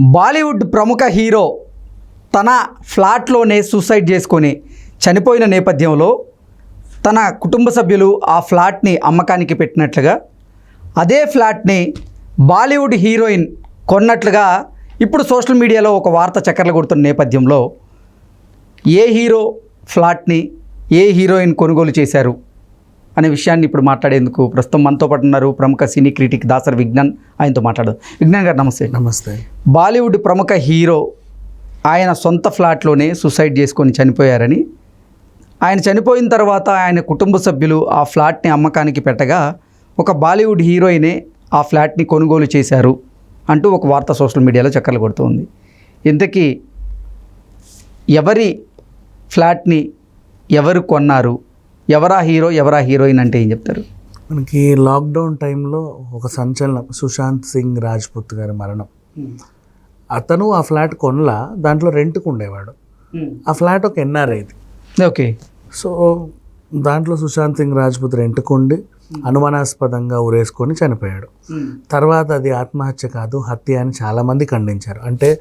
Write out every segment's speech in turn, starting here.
బాలీవుడ్ ప్రముఖ హీరో తన ఫ్లాట్లోనే సూసైడ్ చేసుకొని చనిపోయిన నేపథ్యంలో తన కుటుంబ సభ్యులు ఆ ఫ్లాట్ని అమ్మకానికి పెట్టినట్లుగా అదే ఫ్లాట్ని బాలీవుడ్ హీరోయిన్ కొన్నట్లుగా ఇప్పుడు సోషల్ మీడియాలో ఒక వార్త చక్కర్లు కొడుతున్న నేపథ్యంలో ఏ హీరో ఫ్లాట్ని ఏ హీరోయిన్ కొనుగోలు చేశారు? అనే విషయాన్ని ఇప్పుడు మాట్లాడేందుకు ప్రస్తుతం మనతో పాటు ఉన్నారు ప్రముఖ సినీ క్రిటిక్ దాసర్ విజ్ఞాన్. ఆయనతో మాట్లాడదు. విజ్ఞాన్ గారు నమస్తే. నమస్తే. బాలీవుడ్ ప్రముఖ హీరో ఆయన సొంత ఫ్లాట్లోనే సూసైడ్ చేసుకొని చనిపోయారని ఆయన చనిపోయిన తర్వాత ఆయన కుటుంబ సభ్యులు ఆ ఫ్లాట్ని అమ్మకానికి పెట్టగా ఒక బాలీవుడ్ హీరోయినే ఆ ఫ్లాట్ని కొనుగోలు చేశారు అంటూ ఒక వార్త సోషల్ మీడియాలో చక్కర్లు కొడుతుంది ఇంతకీ ఎవరి ఫ్లాట్ని ఎవరు కొన్నారు? ఎవరా హీరో ఎవరా హీరోయిన్ అంటే ఏం చెప్తారు? మనకి లాక్డౌన్ టైంలో ఒక సంచలనం సుశాంత్ సింగ్ రాజ్పుత్ గారి మరణం. అతను ఆ ఫ్లాట్ కొనలా దాంట్లో రెంట్కు ఉండేవాడు. ఆ ఫ్లాట్ ఒక ఎన్ఆర్ఐది ఓకే. సో దాంట్లో సుశాంత్ సింగ్ రాజ్పుత్ రెంట్కు ఉండి అనుమానాస్పదంగా ఉరేసుకొని చనిపోయాడు. తర్వాత అది ఆత్మహత్య కాదు హత్య అని చాలామంది ఖండించారు. అంటే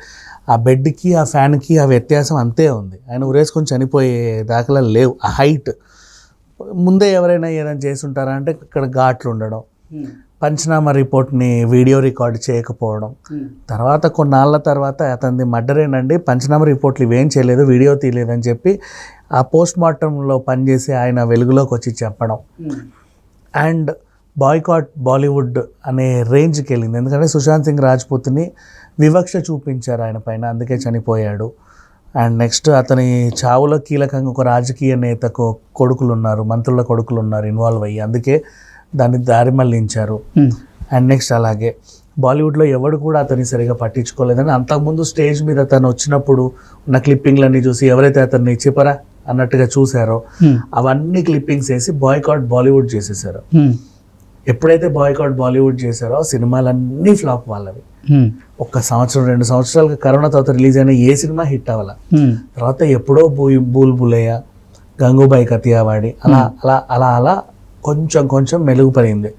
ఆ బెడ్కి ఆ ఫ్యాన్కి ఆ వ్యత్యాసం అంతే ఉంది. ఆయన ఉరేసుకొని చనిపోయే దాఖలాలు లేవు. ఆ హైట్. ముందే ఎవరైనా ఏదైనా చేసి ఉంటారా అంటే ఇక్కడ ఘాట్లు ఉండడం పంచనామా రిపోర్ట్ని వీడియో రికార్డ్ చేయకపోవడం. తర్వాత కొన్నాళ్ళ తర్వాత అతనిది మర్డరేనండి పంచనామా రిపోర్ట్లు ఇవేం చేయలేదు వీడియో తీయలేదని చెప్పి ఆ పోస్ట్ మార్టంలో పనిచేసి ఆయన వెలుగులోకి వచ్చి చెప్పడం. అండ్ బాయ్కాట్ బాలీవుడ్ అనే రేంజ్కి వెళ్ళింది ఎందుకంటే సుశాంత్ సింగ్ రాజ్పూత్ని వివక్ష చూపించారు ఆయన పైన అందుకే చనిపోయాడు. అండ్ నెక్స్ట్ అతని చావులో కీలకంగా ఒక రాజకీయ నేతకు కొడుకులు ఉన్నారు మంత్రుల కొడుకులు ఉన్నారు ఇన్వాల్వ్ అయ్యి. అందుకే దాన్ని దారి మళ్ళించారు అండ్ నెక్స్ట్ అలాగే బాలీవుడ్లో ఎవడు కూడా అతన్ని సరిగా పట్టించుకోలేదని అంతకుముందు స్టేజ్ మీద తను వచ్చినప్పుడు ఉన్న క్లిప్పింగ్లన్నీ చూసి ఎవరైతే అతన్ని చిపరా అన్నట్టుగా చూశారో అవన్నీ క్లిప్పింగ్స్ వేసి బాయ్కాట్ బాలీవుడ్ చేసేసారు ఎప్పుడైతే బాయ్కాట్ బాలీవుడ్ చేశారో ఆ సినిమాలన్నీ ఫ్లాప్ వాళ్ళవి. ఒక్క సంవత్సరం రెండు సంవత్సరాలుగా కరోనా తర్వాత రిలీజ్ అయిన ఏ సినిమా హిట్ అవ్వాల? తర్వాత ఎప్పుడో బూ బూల్ బులయ్య గంగూబాయి కతియావాడి అలా అలా అలా అలా కొంచెం కొంచెం మెరుగుపడింది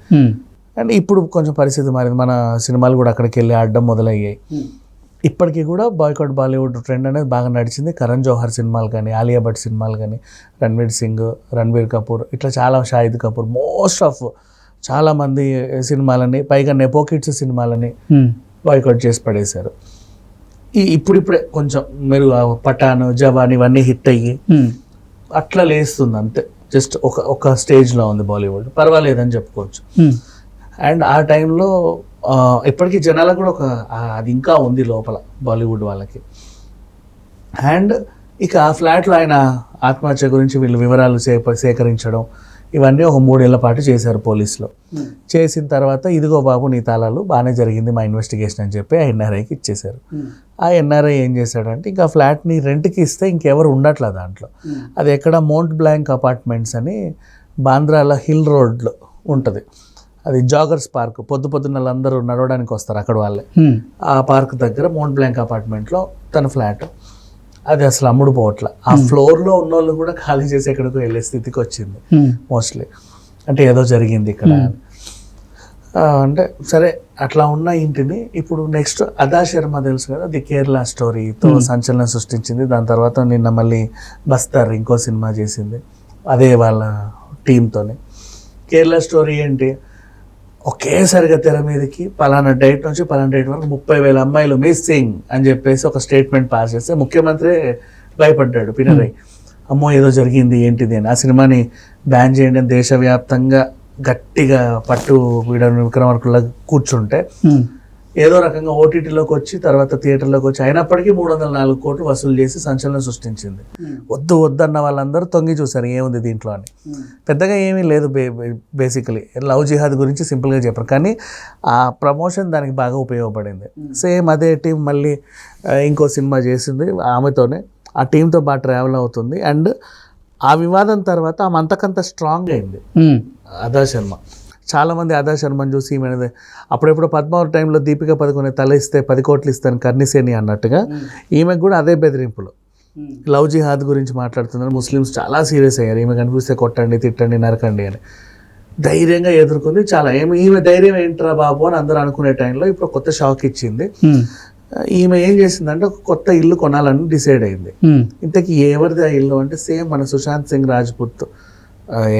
అండ్ ఇప్పుడు కొంచెం పరిస్థితి మారింది. మన సినిమాలు కూడా అక్కడికి వెళ్ళి ఆడడం మొదలయ్యాయి. ఇప్పటికీ కూడా బాయ్కాట్ బాలీవుడ్ ట్రెండ్ అనేది బాగా నడిచింది. కరణ్ జోహర్ సినిమాలు కానీ ఆలియా భట్ సినిమాలు కానీ రణ్వీర్ సింగ్ రణ్వీర్ కపూర్ ఇట్లా చాలా షాహిద్ కపూర్ మోస్ట్ ఆఫ్ చాలామంది సినిమాలని పైగా నెపో కిడ్స్ సినిమాలని బాయ్కాట్ చేసి పడేశారు. ఈ ఇప్పుడిప్పుడే కొంచెం మీరు పఠాన్ జవాన్ ఇవన్నీ హిట్ అయ్యి అట్లా లేస్తుంది అంతే. జస్ట్ ఒక ఒక స్టేజ్లో ఉంది బాలీవుడ్. పర్వాలేదని చెప్పుకోవచ్చు. అండ్ ఆ టైంలో ఇప్పటికీ జనాలకు కూడా ఒక అది ఇంకా ఉంది లోపల బాలీవుడ్ వాళ్ళకి. అండ్ ఇక ఆ ఫ్లాట్లో ఆయన ఆత్మహత్య గురించి వీళ్ళు వివరాలు సేప సేకరించడం ఇవన్నీ ఒక మూడేళ్ళ పాటు చేశారు పోలీసులో. చేసిన తర్వాత ఇదిగో బాబు నీ తాళాలు బాగానే జరిగింది మా ఇన్వెస్టిగేషన్ అని చెప్పి ఆ ఎన్ఆర్ఐకి ఇచ్చేశారు. ఆ ఎన్ఆర్ఐ ఏం చేశాడంటే ఇంకా ఫ్లాట్ని రెంట్కి ఇస్తే ఇంకెవరు ఉండట్లా దాంట్లో. అది ఎక్కడ మౌంట్ బ్లాంక్ అపార్ట్మెంట్స్ అని బాంద్రాల హిల్ రోడ్లో ఉంటుంది. అది జాగర్స్ పార్క్ పొద్దు పొద్దున్న వాళ్ళందరూ నడవడానికి వస్తారు అక్కడ వాళ్ళే. ఆ పార్క్ దగ్గర మౌంట్ బ్లాంక్ అపార్ట్మెంట్లో తన ఫ్లాట్. అది అసలు అమ్ముడు పోవట్ల. ఆ ఫ్లోర్లో ఉన్న వాళ్ళు కూడా ఖాళీ చేసి ఎక్కడికో వెళ్ళే స్థితికి వచ్చింది మోస్ట్లీ అంటే ఏదో జరిగింది ఇక్కడ. ఆ, అంటే సరే అట్లా ఉన్న ఇంటిని ఇప్పుడు నెక్స్ట్ అదా శర్మ తెలుసు కదా ది కేరళ స్టోరీతో సంచలనం సృష్టించింది. దాని తర్వాత నిన్న మళ్ళీ బస్తర్ ఇంకో సినిమా చేసింది అదే వాళ్ళ టీంతోనే కేరళ స్టోరీ ఏంటి? ఒకేసారిగా తెర మీదకి పలానా డేట్ నుంచి పలానా డేట్ వరకు ముప్పై వేల అమ్మాయిలు మిస్సింగ్ అని చెప్పేసి ఒక స్టేట్మెంట్ పాస్ చేస్తే ముఖ్యమంత్రి భయపడ్డాడు పినరై. అమ్మో ఏదో జరిగింది ఏంటిది అని. ఆ సినిమాని బ్యాన్ చేయండి దేశవ్యాప్తంగా గట్టిగా పట్టు వీడని విక్రమార్కుల కూర్చుంటే ఏదో రకంగా ఓటీటీలోకి వచ్చి తర్వాత థియేటర్లోకి వచ్చి అయినప్పటికీ మూడు వందల నాలుగు కోట్లు వసూలు చేసి సంచలనం సృష్టించింది. వద్దు వద్దన్న వాళ్ళందరూ తొంగి చూశారు ఏముంది దీంట్లో అని. పెద్దగా ఏమీ లేదు బేసికలీ లవ్ జిహాద్ గురించి సింపుల్గా చెప్పారు కానీ ఆ ప్రమోషన్ దానికి బాగా ఉపయోగపడింది. సేమ్ అదే టీం మళ్ళీ ఇంకో సినిమా చేసింది ఆమెతోనే. ఆ టీంతో బాగా ట్రావెల్ అవుతుంది. అండ్ ఆ వివాదం తర్వాత ఆమె అంతకంత స్ట్రాంగ్ అయింది. అదా శర్మ చాలామంది అదా శర్మని చూసి ఈమె అప్పుడెప్పుడు పద్మావతి టైంలో దీపిక పదుకునే తల ఇస్తే పది కోట్లు ఇస్తాను కర్ణిసేని అన్నట్టుగా ఈమెకు కూడా అదే బెదిరింపులు. లవ్ జిహాద్ గురించి మాట్లాడుతున్నారు. ముస్లిమ్స్ చాలా సీరియస్ అయ్యారు. ఈమె కనిపిస్తే కొట్టండి తిట్టండి నరకండి అని. ధైర్యంగా ఎదుర్కొంది చాలా. ఏమి ఈమె ధైర్యం ఏంట్రా బాబు అని అందరూ అనుకునే టైంలో ఇప్పుడు కొత్త షాక్ ఇచ్చింది. ఈమె ఏం చేసిందంటే ఒక కొత్త ఇల్లు కొనాలని డిసైడ్ అయింది. ఇంతకీ ఎవరిది ఆ ఇల్లు? అంటే సేమ్ మన సుశాంత్ సింగ్ రాజ్పుత్.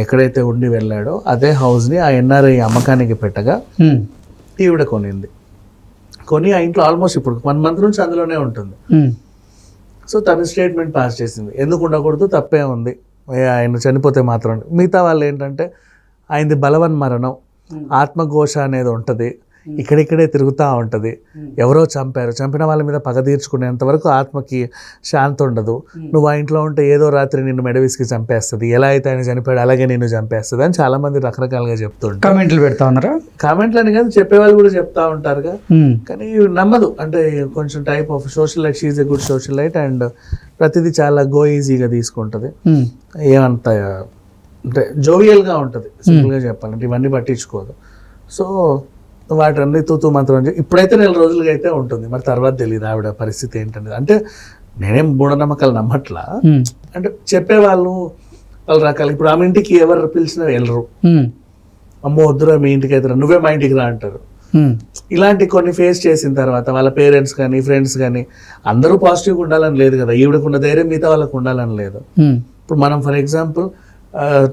ఎక్కడైతే ఉండి వెళ్ళాడో అదే హౌస్ని ఆ ఎన్ఆర్ఐ అమ్మకానికి పెట్టగా ఈవిడ కొనింది. కొని ఆ ఇంట్లో ఆల్మోస్ట్ ఇప్పుడు వన్ మంత్ నుంచి అందులోనే ఉంటుంది. సో తను స్టేట్మెంట్ పాస్ చేసింది. ఎందుకు ఉండకూడదు? తప్పే ఉంది. ఆయన చనిపోతే మాత్రం. మిగతా వాళ్ళు ఏంటంటే ఆయనది బలవన్ మరణం ఆత్మఘోష అనేది ఉంటుంది. ఇక్కడిక్కడే తిరుగుతూ ఉంటుంది. ఎవరో చంపారు. చంపిన వాళ్ళ మీద పగ తీర్చుకునేంత వరకు ఆత్మకి శాంతి ఉండదు. నువ్వు ఆ ఇంట్లో ఉంటే ఏదో రాత్రి నిన్ను మెడవిసికి చంపేస్తుంది. ఎలా అయితే ఆయన చనిపోయాడు అలాగే నిన్ను చంపేస్తుంది అని చాలా మంది రకరకాలుగా చెప్తుంటారు. కామెంట్లు పెడతా ఉన్నారా? కామెంట్లు అని కాదు చెప్పేవాళ్ళు కూడా చెప్తా ఉంటారుగా. కానీ నమ్మదు. అంటే కొంచెం type of social light she a good social light and ప్రతిదీ చాలా గో ఈజీగా తీసుకుంటుంది. ఏమంత అంటే జోవియల్గా ఉంటుంది. సింపుల్గా చెప్పాలంటే ఇవన్నీ పట్టించుకోదు. సో వాటన్ని తూతూ మంత్రం అని ఇప్పుడైతే నెల రోజులుగా అయితే ఉంటుంది. మరి తర్వాత తెలియదు ఆవిడ పరిస్థితి ఏంటనేది. అంటే నేనేం మూఢనమ్మకాలు నమ్మట్లా? అంటే చెప్పేవాళ్ళు వాళ్ళ రకాలు. ఇప్పుడు ఆమె ఇంటికి ఎవరు పిలిచినా వెళ్ళరు. అమ్మో వద్దురా మీ ఇంటికి అయితే నువ్వే మా ఇంటికి రా అంటారు. ఇలాంటి కొన్ని ఫేస్ చేసిన తర్వాత వాళ్ళ పేరెంట్స్ కానీ ఫ్రెండ్స్ కానీ అందరూ పాజిటివ్గా ఉండాలని లేదు కదా. ఈవిడకున్న ధైర్యం మిగతా వాళ్ళకు ఉండాలని లేదు. ఇప్పుడు మనం ఫర్ ఎగ్జాంపుల్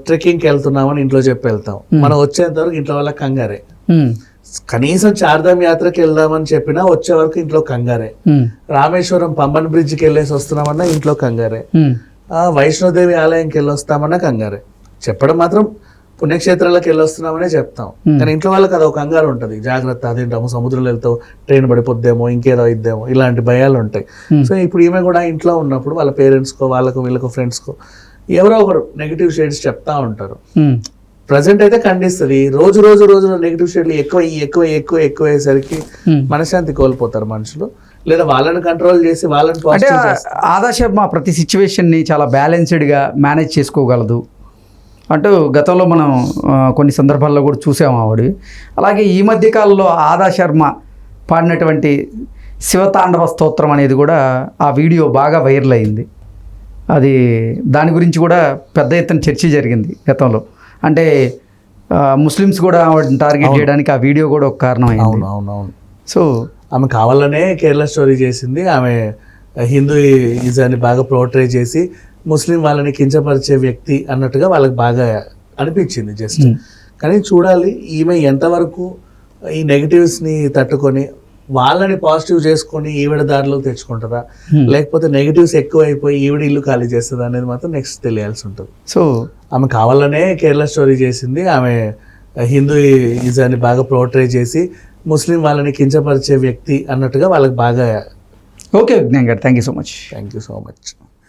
ట్రెక్కింగ్కి వెళ్తున్నామని ఇంట్లో చెప్పి వెళ్తాం. మనం వచ్చేంత వరకు ఇంట్లో వాళ్ళకి కంగారే. కనీసం చార్ధామ్ యాత్రకి వెళ్దామని చెప్పినా వచ్చే వరకు ఇంట్లో కంగారే. రామేశ్వరం పంబన్ బ్రిడ్జ్కి వెళ్ళేసి వస్తున్నామన్నా ఇంట్లో కంగారే. వైష్ణోదేవి ఆలయంకి వెళ్ళొస్తామన్నా కంగారే. చెప్పడం మాత్రం పుణ్యక్షేత్రాలకు వెళ్ళొస్తున్నామనే చెప్తాం. కానీ ఇంట్లో వాళ్ళకి అది ఒక కంగారు ఉంటుంది. జాగ్రత్త అదేంటో సముద్రంలో వెళ్తావు ట్రైన్ పడిపోద్దేమో ఇంకేదో ఇద్దేమో ఇలాంటి భయాలు ఉంటాయి. సో ఇప్పుడు ఈమె కూడా ఇంట్లో ఉన్నప్పుడు వాళ్ళ పేరెంట్స్కో వాళ్ళకు వీళ్ళకు ఫ్రెండ్స్కో ఎవరో ఒకరు నెగిటివ్ షేడ్స్ చెప్తా ఉంటారు. ప్రజెంట్ అయితే ఖండిస్తుంది. రోజు రోజు రోజు నెగిటివ్ షేడ్లు ఎక్కువ ఎక్కువ ఎక్కువ ఎక్కువ అయ్యేసరికి. మనశ్శాంతి కోల్పోతారు మనుషులు. లేదా వాళ్ళని కంట్రోల్ చేసి వాళ్ళని అంటే పాజిటివ్ చేస్తారు. ఆదా శర్మ ప్రతి సిచ్యువేషన్ని చాలా బ్యాలెన్స్డ్గా మేనేజ్ చేసుకోగలదు. అంటూ గతంలో మనం కొన్ని సందర్భాల్లో కూడా చూసాము ఆవిడ. అలాగే ఈ మధ్య కాలంలో ఆదా శర్మ పాడినటువంటి శివతాండవ స్తోత్రం అనేది కూడా ఆ వీడియో బాగా వైరల్ అయింది. అది దాని గురించి కూడా పెద్ద ఎత్తున చర్చ జరిగింది గతంలో. అంటే ముస్లిమ్స్ కూడా ఆవిడని టార్గెట్ చేయడానికి ఆ వీడియో కూడా ఒక కారణం అవును అవును అవును. సో ఆమె కావాలనే కేరళ స్టోరీ చేసింది. ఆమె హిందూ ఇజాన్ని బాగా ప్రోట్రే చేసి ముస్లిం వాళ్ళని కించపరిచే వ్యక్తి అన్నట్టుగా వాళ్ళకి బాగా అనిపించింది జస్ట్ కానీ చూడాలి ఈమె ఎంతవరకు ఈ నెగటివ్స్ని తట్టుకొని వాళ్ళని పాజిటివ్ చేసుకొని ఈవిడ దారిలోకి తెచ్చుకుంటుందా? లేకపోతే నెగటివ్స్ ఎక్కువ అయిపోయి ఈవిడ ఇల్లు ఖాళీ చేస్తుందా అనేది మాత్రం నెక్స్ట్ తెలియాల్సి ఉంటుంది. సో ఆమె కావాలనే కేరళ స్టోరీ చేసింది. ఆమె హిందూ ఇజాన్ని బాగా ప్రోట్రే చేసి ముస్లిం వాళ్ళని కించపరిచే వ్యక్తి అన్నట్టుగా వాళ్ళకి బాగా ఓకే విజ్ఞాన్ గారు thank you so much thank you so much